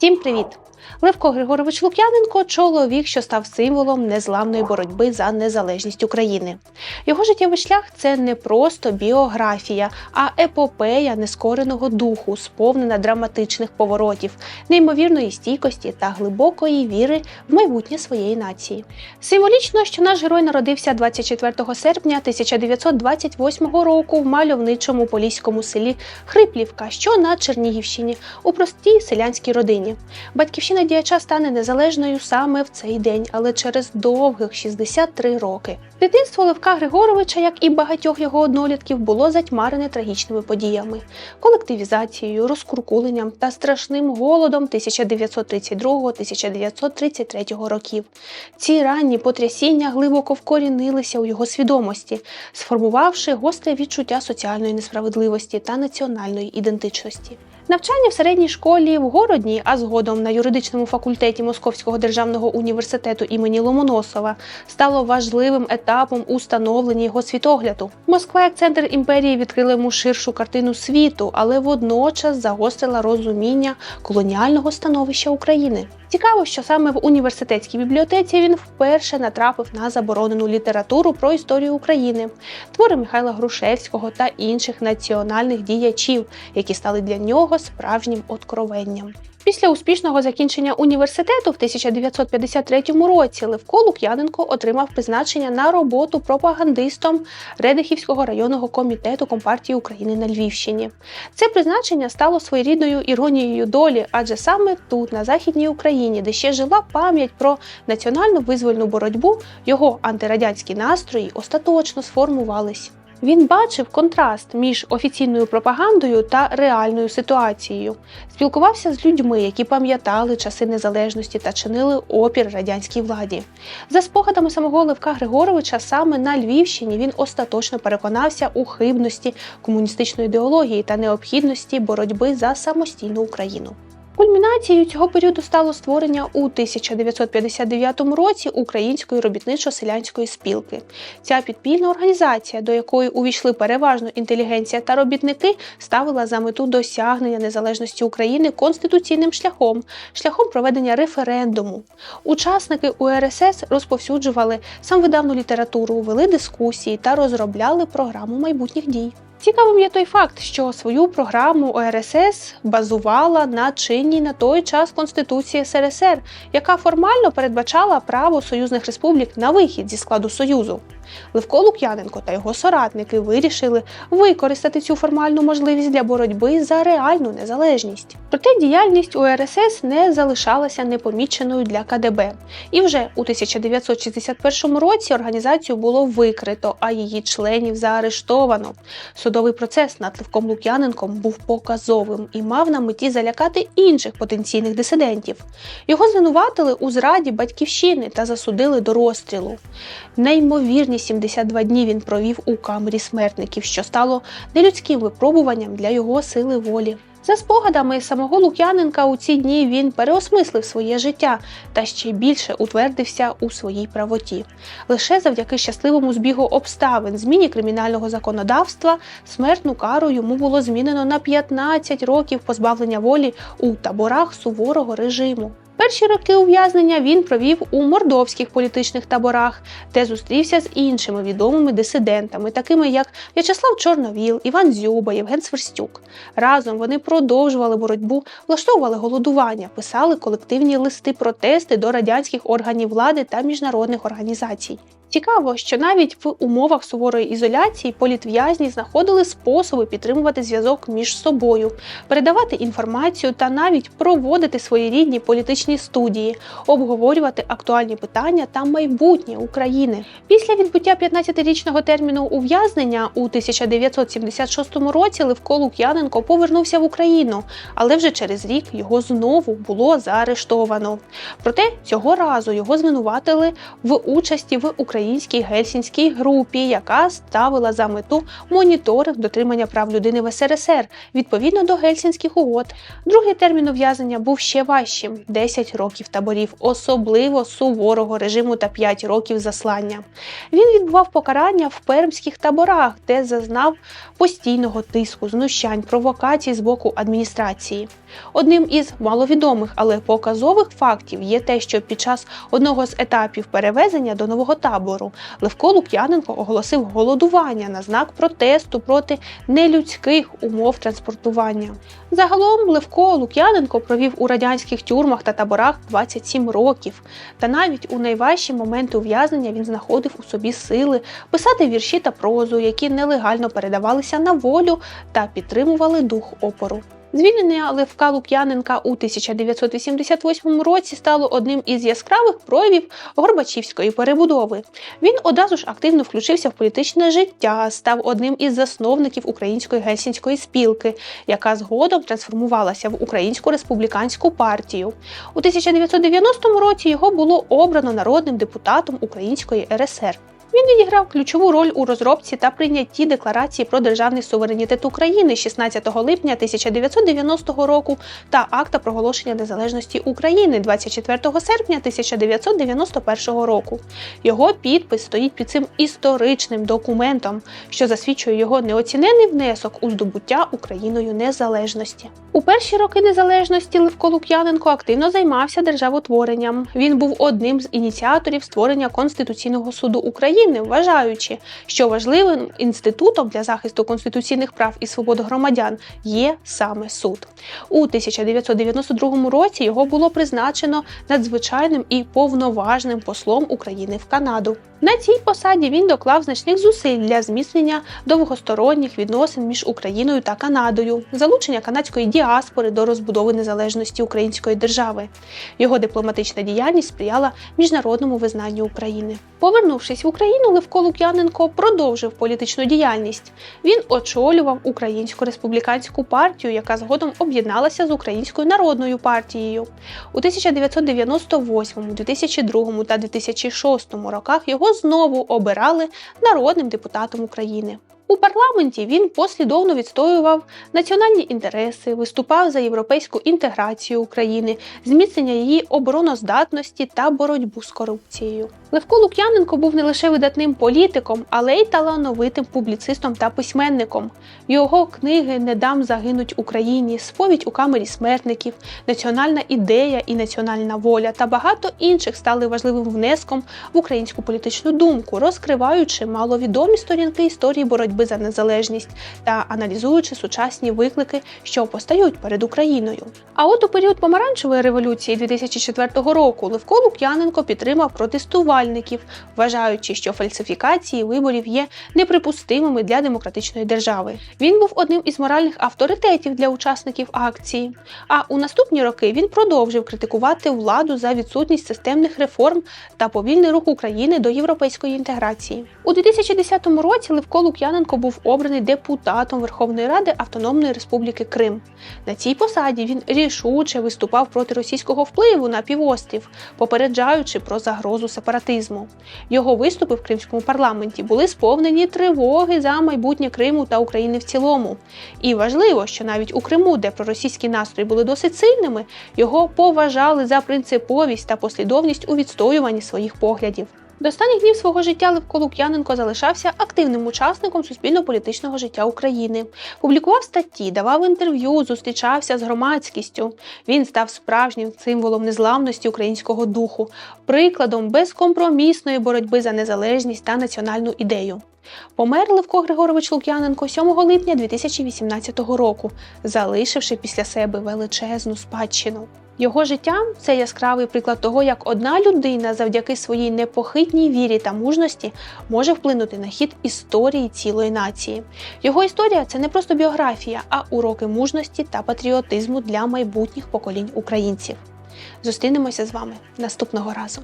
Всім привіт! Левко Григорович Лук'яненко чоловік, що став символом незламної боротьби за незалежність України. Його життєвий шлях це не просто біографія, а епопея нескореного духу, сповнена драматичних поворотів, неймовірної стійкості та глибокої віри в майбутнє своєї нації. Символічно, що наш герой народився 24 серпня 1928 року в мальовничому поліському селі Хриплівка, що на Чернігівщині, у простій селянській родині. Батьківщина діяча стане незалежною саме в цей день, але через довгих 63 роки. Дитинство Левка Григоровича, як і багатьох його однолітків, було затьмарене трагічними подіями, колективізацією, розкуркуленням та страшним голодом 1932-1933 років. Ці ранні потрясіння глибоко вкорінилися у його свідомості, сформувавши гостре відчуття соціальної несправедливості та національної ідентичності. Навчання в середній школі в Городні, а згодом на юридичному факультеті Московського державного університету імені Ломоносова стало важливим етапом у його світогляду. Москва як центр імперії відкрила йому ширшу картину світу, але водночас загострила розуміння колоніального становища України. Цікаво, що саме в університетській бібліотеці він вперше натрапив на заборонену літературу про історію України, твори Михайла Грушевського та інших національних діячів, які стали для нього справжнім откровенням. Після успішного закінчення університету в 1953 році Левко Лук'яненко отримав призначення на роботу пропагандистом Редихівського районного комітету Компартії України на Львівщині. Це призначення стало своєрідною іронією долі, адже саме тут, на західній Україні, де ще жила пам'ять про національну визвольну боротьбу, його антирадянські настрої остаточно сформувались. Він бачив контраст між офіційною пропагандою та реальною ситуацією, спілкувався з людьми, які пам'ятали часи незалежності та чинили опір радянській владі. За спогадами самого Левка Григоровича, саме на Львівщині він остаточно переконався у хибності комуністичної ідеології та необхідності боротьби за самостійну Україну. Кульмінацією цього періоду стало створення у 1959 році Української робітничо-селянської спілки. Ця підпільна організація, до якої увійшли переважно інтелігенція та робітники, ставила за мету досягнення незалежності України конституційним шляхом, шляхом проведення референдуму. Учасники УРСС розповсюджували самвидавну літературу, вели дискусії та розробляли програму майбутніх дій. Цікавим є той факт, що свою програму ОРСС базувала на чинній на той час Конституції СРСР, яка формально передбачала право союзних республік на вихід зі складу Союзу. Левко Лук'яненко та його соратники вирішили використати цю формальну можливість для боротьби за реальну незалежність. Проте діяльність УРСС не залишалася непоміченою для КДБ. І вже у 1961 році організацію було викрито, а її членів заарештовано. Судовий процес над Левком Лук'яненком був показовим і мав на меті залякати інших потенційних дисидентів. Його звинуватили у зраді батьківщини та засудили до розстрілу. Неймовірні 72 дні він провів у камері смертників, що стало нелюдським випробуванням для його сили волі. За спогадами самого Лук'яненка у ці дні він переосмислив своє життя та ще більше утвердився у своїй правоті. Лише завдяки щасливому збігу обставин, зміні кримінального законодавства, смертну кару йому було змінено на 15 років позбавлення волі у таборах суворого режиму. Перші роки ув'язнення він провів у мордовських політичних таборах, де зустрівся з іншими відомими дисидентами, такими як В'ячеслав Чорновіл, Іван Зюба, Євген Сверстюк. Разом вони продовжували боротьбу, влаштовували голодування, писали колективні листи протести до радянських органів влади та міжнародних організацій. Цікаво, що навіть в умовах суворої ізоляції політв'язні знаходили способи підтримувати зв'язок між собою, передавати інформацію та навіть проводити своєрідні політичні студії, обговорювати актуальні питання та майбутнє України. Після відбуття 15-річного терміну ув'язнення у 1976 році Левко Лук'яненко повернувся в Україну, але вже через рік його знову було заарештовано. Проте цього разу його звинуватили в участі в Україні українській гельсінській групі, яка ставила за мету моніторинг дотримання прав людини в СРСР відповідно до гельсінських угод. Другий термін ув'язнення був ще важчим 10 років таборів, особливо суворого режиму та 5 років заслання. Він відбував покарання в пермських таборах, де зазнав постійного тиску, знущань, провокацій з боку адміністрації. Одним із маловідомих, але показових фактів є те, що під час одного з етапів перевезення до нового табору Левко Лук'яненко оголосив голодування на знак протесту проти нелюдських умов транспортування. Загалом Левко Лук'яненко провів у радянських тюрмах та таборах 27 років, та навіть у найважчі моменти ув'язнення він знаходив у собі сили писати вірші та прозу, які нелегально передавалися на волю та підтримували дух опору. Звільнення Левка Лук'яненка у 1988 році стало одним із яскравих проявів Горбачівської перебудови. Він одразу ж активно включився в політичне життя, став одним із засновників Української гельсінської спілки, яка згодом трансформувалася в Українську республіканську партію. У 1990 році його було обрано народним депутатом Української РСР. Він відіграв ключову роль у розробці та прийнятті декларації про державний суверенітет України 16 липня 1990 року та акта проголошення незалежності України 24 серпня 1991 року. Його підпис стоїть під цим історичним документом, що засвідчує його неоцінений внесок у здобуття Україною незалежності. У перші роки незалежності Левко Лук'яненко активно займався державотворенням. Він був одним з ініціаторів створення Конституційного суду України, вважаючи, що важливим інститутом для захисту конституційних прав і свобод громадян є саме суд. У 1992 році його було призначено надзвичайним і повноважним послом України в Канаду. На цій посаді він доклав значних зусиль для зміцнення довгосторонніх відносин між Україною та Канадою, залучення канадської діаспори до розбудови незалежності української держави. Його дипломатична діяльність сприяла міжнародному визнанню України. Повернувшись в Україну, Левко Лук'яненко продовжив політичну діяльність. Він очолював Українську республіканську партію, яка згодом об'єдналася з Українською народною партією. У 1998, 2002 та 2006 роках його знову обирали народним депутатом України. У парламенті він послідовно відстоював національні інтереси, виступав за європейську інтеграцію України, зміцнення її обороноздатності та боротьбу з корупцією. Левко Лук'яненко був не лише видатним політиком, але й талановитим публіцистом та письменником. Його книги Не дам загинуть Україні, сповідь у камері смертників, національна ідея і національна воля та багато інших стали важливим внеском в українську політичну думку, розкриваючи маловідомі сторінки історії боротьби за незалежність та аналізуючи сучасні виклики, що постають перед Україною. А от у період помаранчевої революції 2004 року Левко Лук'яненко підтримав протестувальників, вважаючи, що фальсифікації виборів є неприпустимими для демократичної держави. Він був одним із моральних авторитетів для учасників акції. А у наступні роки він продовжив критикувати владу за відсутність системних реформ та повільний рух України до європейської інтеграції. У 2010 році Левко Лук'яненко був обраний депутатом Верховної Ради Автономної Республіки Крим. На цій посаді він рішуче виступав проти російського впливу на півострів, попереджаючи про загрозу сепаратизму. Його виступи в кримському парламенті були сповнені тривоги за майбутнє Криму та України в цілому. І важливо, що навіть у Криму, де проросійські настрої були досить сильними, його поважали за принциповість та послідовність у відстоюванні своїх поглядів. До останніх днів свого життя Левко Лук'яненко залишався активним учасником суспільно-політичного життя України. Публікував статті, давав інтерв'ю, зустрічався з громадськістю. Він став справжнім символом незламності українського духу, прикладом безкомпромісної боротьби за незалежність та національну ідею. Помер Левко Григорович Лук'яненко 7 липня 2018 року, залишивши після себе величезну спадщину. Його життя це яскравий приклад того, як одна людина завдяки своїй непохитній вірі та мужності може вплинути на хід історії цілої нації. Його історія це не просто біографія, а уроки мужності та патріотизму для майбутніх поколінь українців. Зустрінемося з вами наступного разу.